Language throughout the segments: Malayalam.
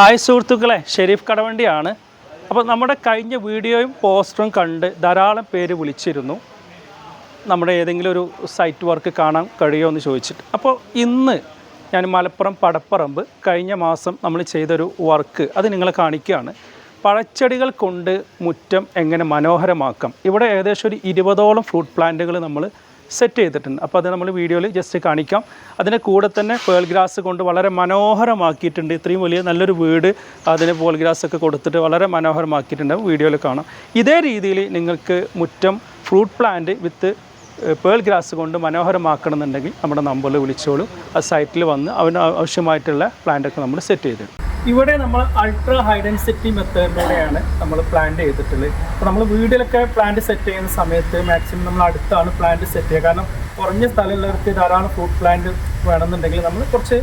ഹായ് സുഹൃത്തുക്കളെ ഷെരീഫ് കടവണ്ടിയാണ്. അപ്പോൾ നമ്മുടെ കഴിഞ്ഞ വീഡിയോയും പോസ്റ്ററും കണ്ട് ധാരാളം പേര് വിളിച്ചിരുന്നു. നമ്മുടെ ഏതെങ്കിലും ഒരു സൈറ്റ് വർക്ക് കാണാൻ കഴിയുമോ എന്ന് ചോദിച്ചിട്ട്. അപ്പോൾ ഇന്ന് ഞാൻ മലപ്പുറം പടപ്പറമ്പ് കഴിഞ്ഞ മാസം നമ്മൾ ചെയ്തൊരു വർക്ക് അത് നിങ്ങളെ കാണിക്കുകയാണ്. പഴച്ചെടികൾ കൊണ്ട് മുറ്റം എങ്ങനെ മനോഹരമാക്കാം. ഇവിടെ ഏകദേശം ഒരു ഇരുപതോളം ഫ്രൂട്ട് പ്ലാന്റുകൾ നമ്മൾ സെറ്റ് ചെയ്തിട്ടുണ്ട്. അപ്പോൾ അത് നമ്മൾ വീഡിയോയിൽ ജസ്റ്റ് കാണിക്കാം. അതിന്റെ കൂടെ തന്നെ പേൾ ഗ്രാസ് കൊണ്ട് വളരെ മനോഹരമാക്കിയിട്ടുണ്ട്. ഇത്രയും വലിയ നല്ലൊരു വീട് അതിന് പേൾ ഗ്രാസ് ഒക്കെ കൊടുത്തിട്ട് വളരെ മനോഹരമാക്കിയിട്ടുണ്ട്. വീഡിയോയിൽ കാണാം. ഇതേ രീതിയിൽ നിങ്ങൾക്ക് മുറ്റം fruit plant with pearl grass കൊണ്ട് മനോഹരമാക്കണമെന്നുണ്ടെങ്കിൽ നമ്മുടെ നമ്പറിൽ വിളിച്ചോളൂ. ആ സൈറ്റിൽ വന്ന് അവന് ആവശ്യമായിട്ടുള്ള പ്ലാന്റൊക്കെ നമ്മൾ സെറ്റ് ചെയ്തിടും ഇവിടെ നമ്മൾ അൾട്രാ ഹൈ ഡെൻസിറ്റി മെത്തേഡിലൂടെയാണ് നമ്മൾ പ്ലാന്റ് ചെയ്തിട്ടുള്ളത്. അപ്പോൾ നമ്മൾ വീടിലൊക്കെ പ്ലാന്റ് സെറ്റ് ചെയ്യുന്ന സമയത്ത് മാക്സിമം നമ്മൾ അടുത്താണ് പ്ലാന്റ് സെറ്റ് ചെയ്യുക. കാരണം കുറഞ്ഞ സ്ഥലമുള്ളവർക്ക് ധാരാളം ഫ്രൂട്ട് പ്ലാന്റ് വേണമെന്നുണ്ടെങ്കിൽ നമ്മൾ കുറച്ച്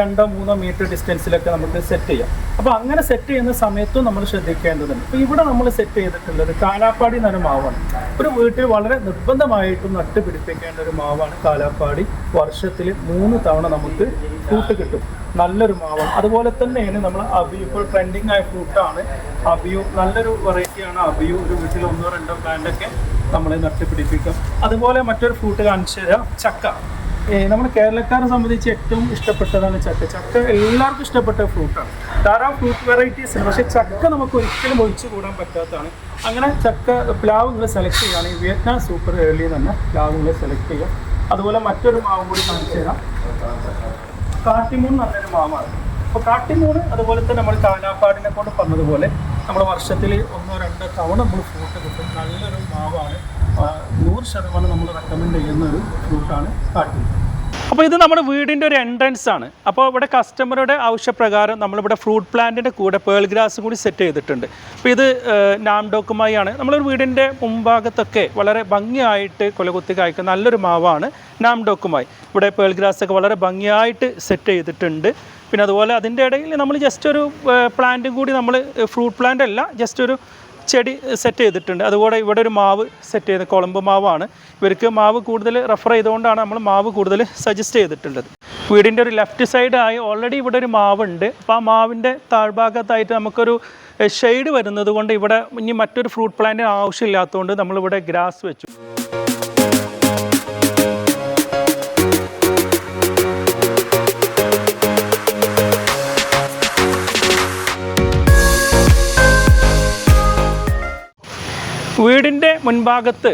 രണ്ടോ മൂന്നോ മീറ്റർ ഡിസ്റ്റൻസിലൊക്കെ നമുക്ക് സെറ്റ് ചെയ്യാം. അപ്പോൾ അങ്ങനെ സെറ്റ് ചെയ്യുന്ന സമയത്തും നമ്മൾ ശ്രദ്ധിക്കേണ്ടതുണ്ട്. അപ്പോൾ ഇവിടെ നമ്മൾ സെറ്റ് ചെയ്തിട്ടുള്ളത് കാലാപ്പാടി എന്നൊരു മാവാണ്. ഒരു വീട്ടിൽ വളരെ നിർബന്ധമായിട്ടും നട്ടുപിടിപ്പിക്കേണ്ട ഒരു മാവാണ് കാലാപ്പാടി. വർഷത്തിൽ മൂന്ന് തവണ നമുക്ക് ഫ്രൂട്ട് കിട്ടും. നല്ലൊരു മാവാണ്. അതുപോലെ തന്നെയാണ് നമ്മൾ അബിയു ഇപ്പോൾ ട്രെൻഡിങ് ആയ ഫ്രൂട്ടാണ് അബിയു നല്ലൊരു വെറൈറ്റിയാണ് അബിയു ഒരു വീട്ടിൽ ഒന്നോ രണ്ടോ പ്ലാന്റൊക്കെ നമ്മൾ നട്ടുപിടിപ്പിക്കും. അതുപോലെ മറ്റൊരു ഫ്രൂട്ട് കാണിച്ചു തരാം ചക്ക. നമ്മൾ കേരളക്കാരെ സംബന്ധിച്ച് ഏറ്റവും ഇഷ്ടപ്പെട്ടതാണ് ചക്ക. ചക്ക എല്ലാവർക്കും ഇഷ്ടപ്പെട്ട ഫ്രൂട്ടാണ് ധാരാളം ഫ്രൂട്ട് വെറൈറ്റീസ് ഉണ്ട്. പക്ഷേ ചക്ക നമുക്ക് ഒരിക്കലും ഒഴിച്ചു കൂടാൻ പറ്റാത്തതാണ്. അങ്ങനെ ചക്ക പ്ലാവ് നിങ്ങൾ സെലക്ട് ചെയ്യുകയാണെങ്കിൽ വിയറ്റ്നാം സൂപ്പർ ഏർലി തന്നെ പ്ലാവ് നിങ്ങൾ സെലക്ട് ചെയ്യുക. അതുപോലെ മറ്റൊരു മാവും കൂടി കാണിച്ചു തരാം. കാട്ടിമൂൺ നല്ലൊരു മാവാണ്. അപ്പോൾ കാട്ടിമൂണ് അതുപോലെ തന്നെ നമ്മൾ കാലാപ്പാടിനെ കൊണ്ട് പറഞ്ഞതുപോലെ നമ്മൾ വർഷത്തിൽ ഒന്നോ രണ്ടോ തവണ നമ്മൾ ഫ്രൂട്ട് കിട്ടും. നല്ലൊരു മാവാണ്. നൂറ് ശതമാനം നമ്മൾ റെക്കമെൻഡ് ചെയ്യുന്ന ഒരു ഫ്രൂട്ടാണ് കാട്ടിൽ. അപ്പോൾ ഇത് നമ്മുടെ വീടിന്റെ ഒരു എൻട്രൻസ് ആണ്. അപ്പോൾ ഇവിടെ കസ്റ്റമറുടെ ആവശ്യപ്രകാരം നമ്മളിവിടെ ഫ്രൂട്ട് പ്ലാന്റിന്റെ കൂടെ പേൾ ഗ്രാസ് കൂടി സെറ്റ് ചെയ്തിട്ടുണ്ട്. അപ്പോൾ ഇത് നാംഡോക്കുമായി ആണ്. നമ്മളൊരു വീടിന്റെ മുമ്പാകത്തൊക്കെ വളരെ ഭംഗിയായിട്ട് കൊലകുത്തി കായ്ക്കുന്ന നല്ലൊരു മാവാണ് നാംഡോക്കുമായി. ഇവിടെ പേൾ ഗ്രാസ് ഒക്കെ വളരെ ഭംഗിയായിട്ട് സെറ്റ് ചെയ്തിട്ടുണ്ട്. പിന്നെ അതുപോലെ അതിന്റെ ഇടയിൽ നമ്മൾ ജസ്റ്റ് ഒരു പ്ലാന്റും കൂടി നമ്മൾ ഫ്രൂട്ട് പ്ലാന്റ് അല്ല ജസ്റ്റ് ഒരു ചെടി സെറ്റ് ചെയ്തിട്ടുണ്ട്. അതുപോലെ ഇവിടെ ഒരു മാവ് സെറ്റ് ചെയ്ത് കുളമ്പ് മാവാണ്. ഇവർക്ക് മാവ് കൂടുതൽ റെഫർ ചെയ്തുകൊണ്ടാണ് നമ്മൾ മാവ് കൂടുതൽ സജസ്റ്റ് ചെയ്തിട്ടുള്ളത്. വീടിന്റെ ഒരു ലെഫ്റ്റ് സൈഡായി ഓൾറെഡി ഇവിടെ ഒരു മാവുണ്ട്. അപ്പോൾ ആ മാവിന്റെ താഴ്ഭാഗത്തായിട്ട് നമുക്കൊരു ഷെയ്ഡ് വരുന്നത് കൊണ്ട് ഇവിടെ ഇനി മറ്റൊരു ഫ്രൂട്ട് പ്ലാന്റ് ആവശ്യമില്ലാത്തതുകൊണ്ട് നമ്മളിവിടെ ഗ്രാസ് വെച്ചു. വീടിന്റെ മുൻഭാഗത്ത്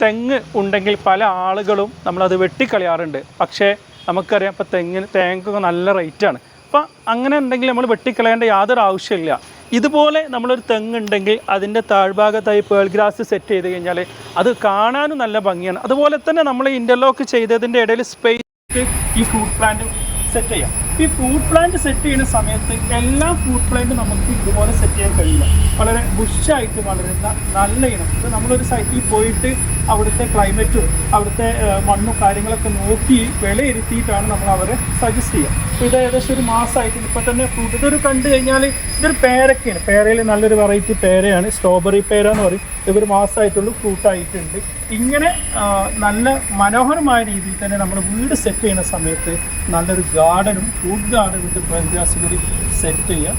തെങ്ങ് ഉണ്ടെങ്കിൽ പല ആളുകളും നമ്മളത് വെട്ടിക്കളയാറുണ്ട്. പക്ഷേ നമുക്കറിയാം ഇപ്പോൾ തെങ്ങിന് തേങ്ങക്കൊക്കെ നല്ല റേറ്റാണ് അപ്പോൾ അങ്ങനെ ഉണ്ടെങ്കിൽ നമ്മൾ വെട്ടിക്കളയേണ്ട യാതൊരു ആവശ്യമില്ല ഇതുപോലെ നമ്മളൊരു തെങ്ങ് ഉണ്ടെങ്കിൽ അതിന്റെ താഴ്ഭാഗത്തായി പേൾ ഗ്രാസ് സെറ്റ് ചെയ്ത് കഴിഞ്ഞാൽ അത് കാണാനും നല്ല ഭംഗിയാണ്. അതുപോലെ തന്നെ നമ്മൾ ഇന്റർലോക്ക് ചെയ്തതിന്റെ ഇടയിൽ സ്പേസ് ഈ ഫ്രൂട്ട് പ്ലാന്റ് സെറ്റ് ചെയ്യാം. ഈ ഫ്രൂട്ട് പ്ലാന്റ് സെറ്റ് ചെയ്യുന്ന സമയത്ത് എല്ലാ ഫ്രൂട്ട് പ്ലാന്റും നമുക്ക് ഇതുപോലെ സെറ്റ് ചെയ്യാൻ കഴിയില്ല. വളരെ ബുഷായിട്ട് വളരുന്ന നല്ല ഇനം. ഇത് നമ്മളൊരു സൈറ്റിൽ പോയിട്ട് അവിടുത്തെ ക്ലൈമറ്റും അവിടുത്തെ മണ്ണും കാര്യങ്ങളൊക്കെ നോക്കി വിലയിരുത്തിയിട്ടാണ് നമ്മൾ അവരെ സജസ്റ്റ് ചെയ്യുക. അപ്പോൾ ഇത് ഏകദേശം ഒരു മാസമായിട്ട് ഇപ്പോൾ തന്നെ ഫ്രൂട്ട് ഇതൊരു കണ്ടു കഴിഞ്ഞാൽ ഇതൊരു പേരൊക്കെയാണ്. പേരയിൽ നല്ലൊരു വെറൈറ്റി പേരയാണ്. സ്ട്രോബെറി പേര എന്ന് പറയും. ഇതൊരു മാസമായിട്ടുള്ള ഫ്രൂട്ടായിട്ടുണ്ട് ഇങ്ങനെ നല്ല മനോഹരമായ രീതിയിൽ തന്നെ നമ്മൾ വീട് സെറ്റ് ചെയ്യുന്ന സമയത്ത് നല്ലൊരു ഗാർഡനും ഫ്രൂട്ട് ഇവിടുത്തെ പ്ലാന്റാസ് കൂടി സെറ്റ് ചെയ്യുക.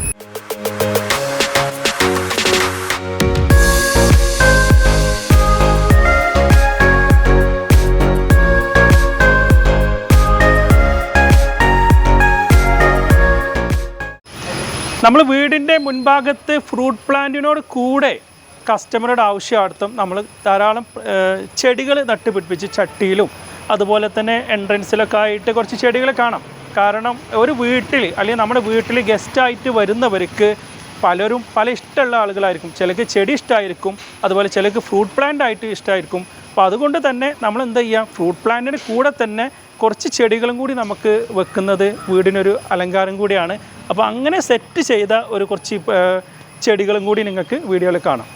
നമ്മൾ വീടിന്റെ മുൻഭാഗത്ത് ഫ്രൂട്ട് പ്ലാന്റിനോട് കൂടെ കസ്റ്റമറുടെ ആവശ്യാർത്ഥം നമ്മൾ ധാരാളം ചെടികൾ നട്ടുപിടിപ്പിച്ച് ചട്ടിയിലും അതുപോലെ തന്നെ എൻട്രൻസിലൊക്കെ ആയിട്ട് കുറച്ച് ചെടികൾ കാണാം. കാരണം ഒരു വീട്ടിൽ അല്ലെങ്കിൽ നമ്മുടെ വീട്ടിൽ ഗസ്റ്റായിട്ട് വരുന്നവർക്ക് പലരും പല ഇഷ്ടമുള്ള ആളുകളായിരിക്കും. ചിലക്ക് ചെടി ഇഷ്ടമായിരിക്കും അതുപോലെ ചിലക്ക് ഫ്രൂട്ട് പ്ലാന്റ് ആയിട്ട് ഇഷ്ടമായിരിക്കും അപ്പോൾ അതുകൊണ്ട് തന്നെ നമ്മൾ എന്ത് ചെയ്യുക ഫ്രൂട്ട് പ്ലാന്റിന് കൂടെ തന്നെ കുറച്ച് ചെടികളും കൂടി നമുക്ക് വെക്കുന്നത് വീടിനൊരു അലങ്കാരം കൂടിയാണ്. അപ്പോൾ അങ്ങനെ സെറ്റ് ചെയ്ത ഒരു കുറച്ച് ചെടികളും കൂടി നിങ്ങൾക്ക് വീഡിയോയിൽ കാണാം.